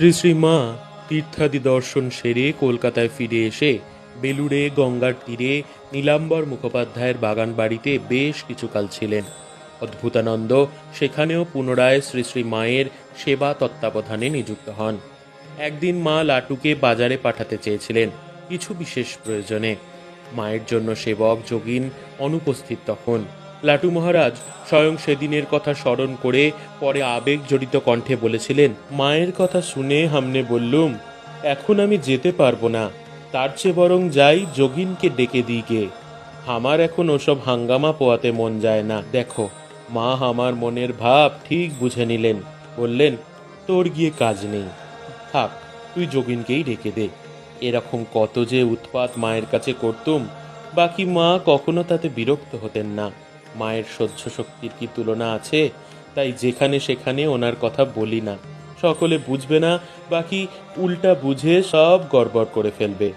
শ্রী শ্রী মা তীর্থাদি দর্শন সেরে কলকাতায় ফিরে এসে বেলুড়ে, গঙ্গার তীরে নীলাম্বর মুখোপাধ্যায়ের বাগান বাড়িতে বেশ কিছুকাল ছিলেন। অদ্ভুতানন্দ সেখানেও পুনরায় শ্রী শ্রী মায়ের সেবা তত্ত্বাবধানে নিযুক্ত হন। একদিন মা লাটুকে বাজারে পাঠাতে চেয়েছিলেন কিছু বিশেষ প্রয়োজনে। মায়ের জন্য সেবক, যোগিন অনুপস্থিত তখন। লাটু মহারাজ স্বয়ং সেদিনের কথা স্মরণ করে পরে আবেগ জড়িত কণ্ঠে বলেছিলেন, মায়ের কথা শুনে হামনে বললুম, এখন আমি যেতে পারব না, তার চেয়ে বরং যাই যোগিনকে ডেকে দিই গে। আমার এখন ওসব হাঙ্গামা পোয়াতে মন যায় না। দেখো, মা আমার মনের ভাব ঠিক বুঝে নিলেন। বললেন, তোর গিয়ে কাজ নেই। থাক, তুই যোগিনকেই ডেকে দে। এরকম কত যে উৎপাত মায়ের কাছে করতুম, বাকি মা কখনো তাতে বিরক্ত হতেন না। মায়ের সহ্য শক্তির কি তুলনা আছে? তাই যেখানে সেখানে ওনার কথা বলি না। সকলে বুঝবে না, বাকি উল্টা বুঝে সব গড়বড় করে ফেলবে।